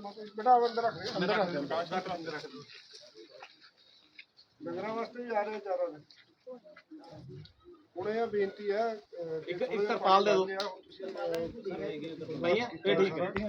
ਬੇਟਾ ਅੰਦਰ ਰੱਖ ਦੇ ਅੰਦਰ ਰੱਖ ਦੇ ਕਾਸ਼ ਰੱਖ ਅੰਦਰ ਰੱਖ ਦੇ ਡੰਗਰਾਂ ਵਾਸਤੇ ਵੀ ਆ ਰਹੇ ਚਾਰਾ ਦੇ ਹੁਣ ਇਹ ਬੇਨਤੀ ਹੈ ਇੱਕ ਇੱਕ ਤਰਪਾਲ ਦੇ ਦਿਓ ਭਈਆ ਇਹ ਠੀਕ ਹੈ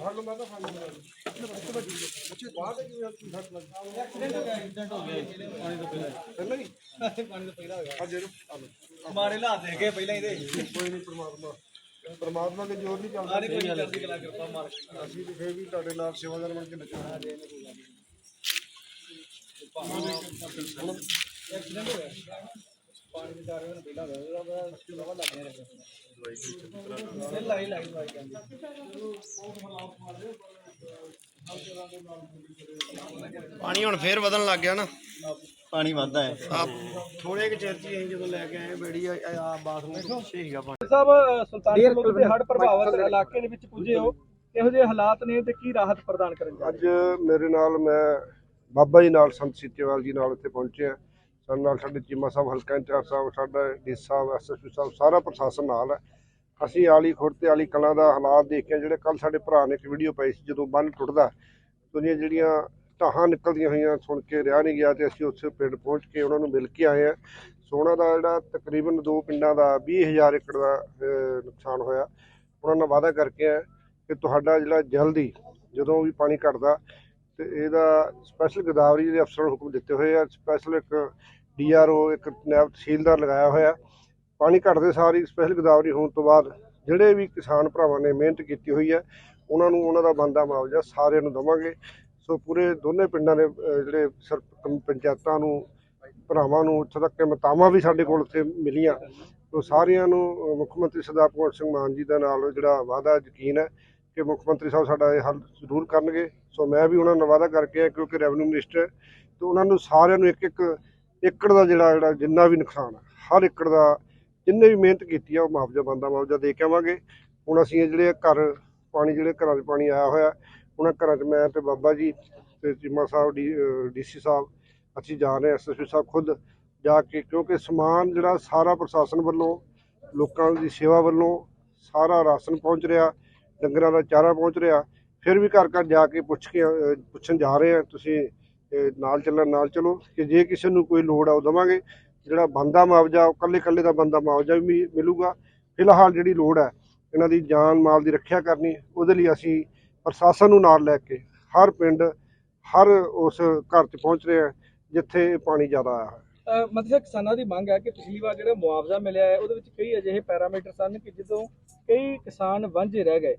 ਫੜ ਲਓ ਮੈਂ ਤਾਂ ਫੜ ਲਊਂਗਾ। ਅੱਛਾ ਬਾਅਦ ਵਿੱਚ ਵੀ ਹੱਥ ਲੱਗ ਐਕਸੀਡੈਂਟ ਹੋ ਗਿਆ ਪਾਣੀ ਤੋਂ ਪਹਿਲਾਂ ਪਹਿਲਾਂ ਹੀ ਪਾਣੀ ਤੋਂ ਪਹਿਲਾਂ ਹੋ ਗਿਆ ਆ ਜਿਹੜੇ ਮਾਰੇ ਲਾ ਦੇ ਗਏ ਪਹਿਲਾਂ ਇਹਦੇ ਕੋਈ ਨਹੀਂ ਪ੍ਰਮਾਤਮਾ ਪ੍ਰਮਾਤਮਾ ਦੇ ਜੋਰ ਨਹੀਂ ਚੱਲਦਾ ਕੋਈ ਚੜ੍ਹਦੀ ਕਲਾ ਕਿਰਪਾ ਮਾਰ ਅਸੀਂ ਤੇ ਫੇਰ ਵੀ ਤੁਹਾਡੇ ਨਾਲ ਸੇਵਾਦਾਰ ਬਣ ਕੇ ਨੱਚਾਂਗੇ ਐਕਸੀਡੈਂਟ ਹੋ ਗਿਆ ਪਾਣੀ ਦੇ ਚਾਰੇ ਨੂੰ ਪਹਿਲਾਂ ਹੋ ਗਿਆ ਉਹਦਾ ਲਵਾ ਲੱਗ ਰਿਹਾ ਦਵਾਈ ਲਾਈ ਲਾਈ ਦਵਾਈ ਕਹਿੰਦੀ ਪਾਣੀ ਹੁਣ ਫੇਰ ਵਧਣ ਲੱਗ ਗਿਆ ਨਾ। ਪਾਣੀ ਵੱਧਦਾ ਹੈ। ਥੋੜੇ ਕਿ ਚਿਰ ਚ ਅਸੀਂ ਜਦੋਂ ਲੈ ਕੇ ਆਏ ਬੇੜੀ ਆ ਆ ਬਾਥਰੂਮ ਹੀਗਾ ਪਾਣੀ ਸਾਹਿਬ ਸੁਲਤਾਨਪੁਰ ਦੇ ਹੜ੍ਹ ਪ੍ਰਭਾਵਿਤ ਇਲਾਕੇ ਦੇ ਵਿੱਚ ਪੁੱਜੇ ਹੋ ਇਹੋ ਜਿਹੇ ਹਾਲਾਤ ਨੇ ਤੇ ਕੀ ਰਾਹਤ ਪ੍ਰਦਾਨ ਕਰਨ ਜਾ ਅੱਜ ਮੇਰੇ ਨਾਲ ਮੈਂ ਬਾਬਾ ਜੀ ਨਾਲ ਸੰਤ ਸੀਤੇਵਾਲ ਜੀ ਨਾਲ ਇੱਥੇ ਪਹੁੰਚੇ ਆ ਸਾਡੇ ਨਾਲ ਸਾਡੇ ਚੀਮਾ ਸਾਹਿਬ, ਹਲਕਾ ਇੰਚਾਰਜ ਸਾਹਿਬ, ਸਾਡਾ ਡੀ ਸਾਹਿਬ ਐਸਐਸਪੀ ਸਾਹਿਬ, ਸਾਰਾ ਪ੍ਰਸ਼ਾਸਨ ਨਾਲ ਹੈ। ਅਸੀਂ ਆਲੀ ਖੁਰਦ ਤੇ ਆਲੀ ਕਲਾਂ ਦਾ ਹਾਲਾਤ ਦੇਖ ਕੇ ਜਿਹੜੇ ਕੱਲ ਸਾਡੇ ਭਰਾ ਨੇ ਇੱਕ ਵੀਡੀਓ ਪਾਈ ਸੀ, ਜਦੋਂ ਬੰਨ ਟੁੱਟਦਾ, ਦੁਨੀਆ ਜਿਹੜੀਆਂ ਢਾਹਾਂ ਨਿਕਲਦੀਆਂ ਹੋਈਆਂ ਸੁਣ ਕੇ ਰਿਹਾ ਨਹੀਂ ਗਿਆ ਤੇ ਅਸੀਂ ਉੱਥੇ ਪਿੰਡ ਪਹੁੰਚ ਕੇ ਉਹਨਾਂ ਨੂੰ ਮਿਲ ਕੇ ਆਏ ਆ ਸੋਨਾ ਦਾ ਜਿਹੜਾ ਤਕਰੀਬਨ ਦੋ ਪਿੰਡਾਂ ਦਾ 20000 ਏਕੜ ਦਾ ਨੁਕਸਾਨ ਹੋਇਆ। ਉਹਨਾਂ ਨਾਲ ਵਾਅਦਾ ਕਰਕੇ ਆ ਕਿ ਤੁਹਾਡਾ ਜਿਹੜਾ ਜਲਦੀ ਜਦੋਂ ਵੀ ਪਾਣੀ ਘਟਦਾ ਤੇ ਇਹਦਾ ਸਪੈਸ਼ਲ ਗਦਾਵਰੀ ਦੇ ਅਫਸਰਾਂ ਨੂੰ ਹੁਕਮ ਦਿੱਤੇ ਹੋਏ ਆ। ਸਪੈਸ਼ਲ ਇੱਕ ਡੀਆਰਓ ਇੱਕ ਨਾਇਬ ਤਹਿਸੀਲਦਾਰ ਲਗਾਇਆ ਹੋਇਆ। ਪਾਣੀ ਘਟਦੇ ਸਾਰੀ ਸਪੈਸ਼ਲ ਗੋਦਾਵਰੀ ਹੋਣ ਤੋਂ ਬਾਅਦ ਜਿਹੜੇ ਵੀ ਕਿਸਾਨ ਭਰਾਵਾਂ ਨੇ ਮਿਹਨਤ ਕੀਤੀ ਹੋਈ ਹੈ, ਉਹਨਾਂ ਨੂੰ ਉਹਨਾਂ ਦਾ ਬੰਦਾ ਮੁਆਵਜ਼ਾ ਸਾਰਿਆਂ ਨੂੰ ਦੇਵਾਂਗੇ। ਸੋ ਪੂਰੇ ਦੋਨੇ ਪਿੰਡਾਂ ਦੇ ਜਿਹੜੇ ਸਰ ਪੰਚਾਇਤਾਂ ਨੂੰ, ਭਰਾਵਾਂ ਨੂੰ ਇੱਥੋਂ ਤੱਕ ਕਿ ਮਤਾਵਾਂ ਵੀ ਸਾਡੇ ਕੋਲ ਉੱਥੇ ਮਿਲੀਆਂ। ਸੋ ਸਾਰਿਆਂ ਨੂੰ ਮੁੱਖ ਮੰਤਰੀ ਸਰਦਾਰ ਭਗਵੰਤ ਸਿੰਘ ਮਾਨ ਜੀ ਦਾ ਨਾਲ ਜਿਹੜਾ ਵਾਅਦਾ ਯਕੀਨ ਹੈ ਕਿ ਮੁੱਖ ਮੰਤਰੀ ਸਾਹਿਬ ਸਾਡਾ ਇਹ ਹੱਲ ਜ਼ਰੂਰ ਕਰਨਗੇ। ਸੋ ਮੈਂ ਵੀ ਉਹਨਾਂ ਨਾਲ ਵਾਅਦਾ ਕਰਕੇ ਕਿਉਂਕਿ ਰੈਵਨਿਊ ਮਿਨਿਸਟਰ ਹੈ। ਤੇ ਉਹਨਾਂ ਨੂੰ ਸਾਰਿਆਂ ਨੂੰ ਇੱਕ ਇੱਕ ਏਕੜ ਦਾ ਜਿਹੜਾ ਜਿਹੜਾ ਜਿੰਨਾ ਵੀ ਨੁਕਸਾਨ ਹੈ ਹਰ ਏਕੜ ਦਾ ਜਿੰਨੇ ਵੀ ਮਿਹਨਤ ਕੀਤੀ ਆ, ਉਹ ਮੁਆਵਜ਼ਾ ਬੰਦਾ ਮੁਆਵਜ਼ਾ ਦੇ ਕੇ ਆਵਾਂਗੇ। ਹੁਣ ਅਸੀਂ ਇਹ ਜਿਹੜੇ ਘਰ ਪਾਣੀ, ਜਿਹੜੇ ਘਰਾਂ 'ਚ ਪਾਣੀ ਆਇਆ ਹੋਇਆ, ਉਹਨਾਂ ਘਰਾਂ 'ਚ ਮੈਂ ਤੇ ਬਾਬਾ ਜੀ ਤੇ ਚੀਮਾ ਸਾਹਿਬ, ਡੀ ਡੀਸੀ ਸਾਹਿਬ, ਅਸੀਂ ਜਾ ਰਹੇ ਐਸਐਸਪੀ ਸਾਹਿਬ ਖੁਦ ਜਾ ਕੇ, ਕਿਉਂਕਿ ਸਮਾਨ ਜਿਹੜਾ ਸਾਰਾ ਪ੍ਰਸ਼ਾਸਨ ਵੱਲੋਂ, ਲੋਕਾਂ ਦੀ ਸੇਵਾ ਵੱਲੋਂ ਸਾਰਾ ਰਾਸ਼ਨ ਪਹੁੰਚ ਰਿਹਾ, ਡੰਗਰਾਂ ਦਾ ਚਾਰਾ ਪਹੁੰਚ ਰਿਹਾ। ਫਿਰ ਵੀ ਘਰ ਘਰ ਜਾ ਕੇ ਪੁੱਛ ਕੇ ਪੁੱਛਣ ਜਾ ਰਹੇ ਆ ਤੁਸੀਂ ਅਹ, ਨਾਲ ਚੱਲਣ ਨਾਲ ਚਲੋ ਕਿ ਜੇ ਕਿਸੇ ਨੂੰ ਕੋਈ ਲੋੜ ਆ ਉਹ ਦੇਵਾਂਗੇ। ਜਿਹੜਾ ਬੰਦਾ ਮੁਆਵਜ਼ਾ ਉਹ ਕੱਲੇ ਕੱਲੇ ਦਾ ਬੰਦਾ ਮੁਆਵਜ਼ਾ ਵੀ ਮਿਲੂਗਾ। ਫਿਲਹਾਲ ਜਿਹੜੀ ਲੋੜ ਹੈ ਇਹਨਾਂ ਦੀ ਜਾਨ ਮਾਲ ਦੀ ਰੱਖਿਆ ਕਰਨੀ ਉਹਦੇ ਲਈ ਅਸੀਂ ਪ੍ਰਸ਼ਾਸਨ ਨੂੰ ਨਾਲ ਲੈ ਕੇ ਹਰ ਪਿੰਡ ਹਰ ਉਸ ਘਰ 'ਚ ਪਹੁੰਚ ਰਹੇ ਹਾਂ ਜਿੱਥੇ ਪਾਣੀ ਜ਼ਿਆਦਾ ਆਇਆ ਹੈ ਮਤਲਬ ਕਿਸਾਨਾਂ ਦੀ ਮੰਗ ਹੈ ਕਿ ਪਿਛਲੀ ਵਾਰ ਜਿਹੜਾ ਮੁਆਵਜ਼ਾ ਮਿਲਿਆ ਹੈ ਉਹਦੇ ਵਿੱਚ ਕਈ ਅਜਿਹੇ ਪੈਰਾਮੀਟਰ ਸਨ ਕਿ ਜਦੋਂ ਕਈ ਕਿਸਾਨ ਵਾਂਝੇ ਰਹਿ ਗਏ।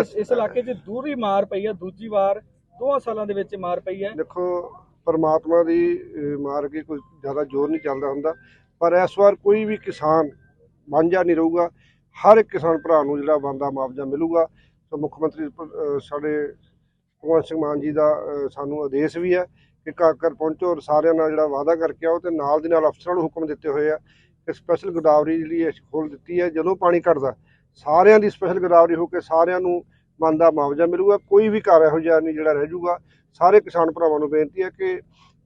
ਇਸ ਇਲਾਕੇ 'ਚ ਦੂਰੀ ਮਾਰ ਪਈ ਹੈ ਦੂਜੀ ਵਾਰ ਦੋਹਾਂ ਸਾਲਾਂ ਦੇ ਵਿੱਚ ਮਾਰ ਪਈ ਹੈ। ਦੇਖੋ, ਪਰਮਾਤਮਾ ਦੀ ਮਾਰ ਕੇ ਕੋਈ ਜ਼ਿਆਦਾ ਜ਼ੋਰ ਨਹੀਂ ਚੱਲਦਾ ਹੁੰਦਾ। ਪਰ ਇਸ ਵਾਰ ਕੋਈ ਵੀ ਕਿਸਾਨ ਵਾਂਝਾ ਨਹੀਂ ਰਹੂਗਾ। ਹਰ ਇੱਕ ਕਿਸਾਨ ਭਰਾ ਨੂੰ ਜਿਹੜਾ ਬੰਦਾ ਮੁਆਵਜ਼ਾ ਮਿਲੂਗਾ। ਸੋ ਮੁੱਖ ਮੰਤਰੀ ਸਾਡੇ ਭਗਵੰਤ ਸਿੰਘ ਮਾਨ ਜੀ ਦਾ ਸਾਨੂੰ ਆਦੇਸ਼ ਵੀ ਹੈ ਕਿ ਘਰ ਘਰ ਪਹੁੰਚੋ ਔਰ ਸਾਰਿਆਂ ਨਾਲ ਜਿਹੜਾ ਵਾਅਦਾ ਕਰਕੇ ਆਓ ਤੇ ਨਾਲ ਦੀ ਨਾਲ ਅਫਸਰਾਂ ਨੂੰ ਹੁਕਮ ਦਿੱਤੇ ਹੋਏ ਆ ਕਿ ਸਪੈਸ਼ਲ ਗੋਦਾਵਰੀ ਜਿਹੜੀ ਅਸੀਂ ਖੋਲ ਦਿੱਤੀ ਹੈ। ਜਦੋਂ ਪਾਣੀ ਘਟਦਾ, ਸਾਰਿਆਂ ਦੀ ਸਪੈਸ਼ਲ ਗੋਦਾਵਰੀ ਹੋ ਕੇ ਸਾਰਿਆਂ ਨੂੰ ਬਣਦਾ ਮੁਆਵਜ਼ਾ ਮਿਲੂਗਾ, ਕੋਈ ਵੀ ਘਰ ਇਹੋ ਜਿਹਾ ਨਹੀਂ ਜਿਹੜਾ ਰਹਿ ਜਾਊਗਾ ਸਾਰੇ ਕਿਸਾਨ ਭਰਾਵਾਂ ਨੂੰ ਬੇਨਤੀ ਹੈ ਕਿ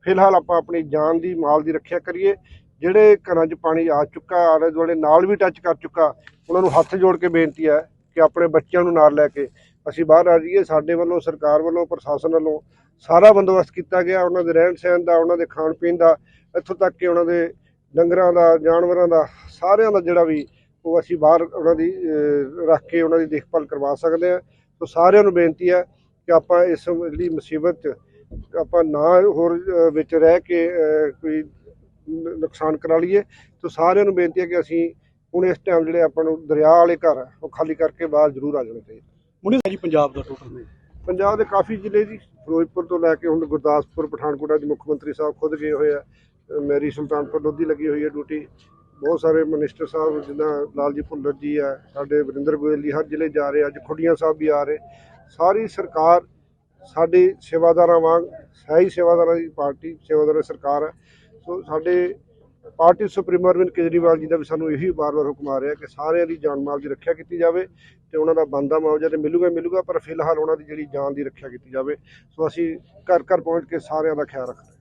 ਫਿਲਹਾਲ ਆਪਾਂ ਆਪਣੀ ਜਾਨ ਦੀ, ਮਾਲ ਦੀ ਰੱਖਿਆ ਕਰੀਏ। ਜਿਹੜੇ ਘਰਾਂ 'ਚ ਪਾਣੀ ਆ ਚੁੱਕਾ, ਆਲੇ ਦੁਆਲੇ ਨਾਲ ਵੀ ਟੱਚ ਕਰ ਚੁੱਕਾ, ਉਹਨਾਂ ਨੂੰ ਹੱਥ ਜੋੜ ਕੇ ਬੇਨਤੀ ਹੈ ਕਿ ਆਪਣੇ ਬੱਚਿਆਂ ਨੂੰ ਨਾਲ ਲੈ ਕੇ ਅਸੀਂ ਬਾਹਰ ਆ ਜਾਈਏ। ਸਾਡੇ ਵੱਲੋਂ, ਸਰਕਾਰ ਵੱਲੋਂ, ਪ੍ਰਸ਼ਾਸਨ ਵੱਲੋਂ ਸਾਰਾ ਬੰਦੋਬਸਤ ਕੀਤਾ ਗਿਆ। ਉਹਨਾਂ ਦੇ ਰਹਿਣ ਸਹਿਣ ਦਾ, ਉਹਨਾਂ ਦੇ ਖਾਣ ਪੀਣ ਦਾ, ਇੱਥੋਂ ਤੱਕ ਕਿ ਉਹਨਾਂ ਦੇ ਡੰਗਰਾਂ ਦਾ, ਜਾਨਵਰਾਂ ਦਾ, ਸਾਰਿਆਂ ਦਾ ਜਿਹੜਾ ਵੀ ਉਹ ਅਸੀਂ ਬਾਹਰ ਉਹਨਾਂ ਦੀ ਰੱਖ ਕੇ ਉਹਨਾਂ ਦੀ ਦੇਖਭਾਲ ਕਰਵਾ ਸਕਦੇ ਹਾਂ। ਸੋ ਸਾਰਿਆਂ ਨੂੰ ਬੇਨਤੀ ਹੈ ਕਿ ਆਪਾਂ ਇਸ ਜਿਹੜੀ ਮੁਸੀਬਤ 'ਚ ਆਪਾਂ ਨਾ ਹੋਰ ਵਿੱਚ ਰਹਿ ਕੇ ਕੋਈ ਨੁਕਸਾਨ ਕਰਾ ਲਈਏ। ਸੋ ਸਾਰਿਆਂ ਨੂੰ ਬੇਨਤੀ ਹੈ ਕਿ ਅਸੀਂ ਹੁਣ ਇਸ ਟਾਈਮ ਜਿਹੜੇ ਆਪਾਂ ਨੂੰ ਦਰਿਆ ਵਾਲੇ ਘਰ ਆ, ਉਹ ਖਾਲੀ ਕਰਕੇ ਬਾਹਰ ਜ਼ਰੂਰ ਆ ਜਾਣਾ ਚਾਹੀਦਾ। ਮੁੰਡੇ ਜੀ ਪੰਜਾਬ ਦਾ ਟੋਟਲ ਪੰਜਾਬ ਦੇ ਕਾਫੀ ਜ਼ਿਲ੍ਹੇ ਜੀ ਫਿਰੋਜ਼ਪੁਰ ਤੋਂ ਲੈ ਕੇ ਹੁਣ ਗੁਰਦਾਸਪੁਰ ਪਠਾਨਕੋਟ ਅੱਜ ਮੁੱਖ ਮੰਤਰੀ ਸਾਹਿਬ ਖੁਦ ਗਏ ਹੋਏ ਆ। ਮੇਰੀ ਸੁਲਤਾਨਪੁਰ ਲੋਧੀ ਲੱਗੀ ਹੋਈ ਹੈ ਡਿਊਟੀ ਬਹੁਤ ਸਾਰੇ ਮਿਨਿਸਟਰ ਸਾਹਿਬ, ਜਿੱਦਾਂ ਲਾਲਜੀ ਭੁੱਲਰ ਜੀ ਆ, ਸਾਡੇ ਵਰਿੰਦਰ ਗੋਇਲ ਜੀ ਹਰ ਜ਼ਿਲ੍ਹੇ ਜਾ ਰਹੇ ਅੱਜ ਖੁੱਡੀਆਂ ਸਾਹਿਬ ਵੀ ਆ ਰਹੇ। ਸਾਰੀ ਸਰਕਾਰ ਸਾਡੇ ਸੇਵਾਦਾਰਾਂ ਵਾਂਗ ਹੈ ਸੇਵਾਦਾਰਾਂ ਦੀ ਪਾਰਟੀ, ਸੇਵਾਦਾਰਾਂ ਦੀ ਸਰਕਾਰ ਹੈ ਸੋ ਸਾਡੇ ਪਾਰਟੀ ਸੁਪਰੀਮ ਅਰਵਿੰਦ ਕੇਜਰੀਵਾਲ ਜੀ ਦਾ ਵੀ ਸਾਨੂੰ ਇਹੀ ਵਾਰ-ਵਾਰ ਹੁਕਮ ਆ ਰਿਹਾ ਕਿ ਸਾਰਿਆਂ ਦੀ ਜਾਨ ਮਾਲ ਦੀ ਰੱਖਿਆ ਕੀਤੀ ਜਾਵੇ ਤੇ ਉਹਨਾਂ ਦਾ ਬੰਦਾ ਮੁਆਵਜ਼ਾ ਤੇ ਮਿਲੂਗਾ ਹੀ ਮਿਲੂਗਾ, ਪਰ ਫਿਲਹਾਲ ਉਹਨਾਂ ਦੀ ਜਿਹੜੀ ਜਾਨ ਦੀ ਰੱਖਿਆ ਕੀਤੀ ਜਾਵੇ, ਸੋ ਅਸੀਂ ਘਰ ਘਰ ਪਹੁੰਚ ਕੇ ਸਾਰਿਆਂ ਦਾ ਖਿਆਲ ਰੱਖਦੇ ਹਾਂ।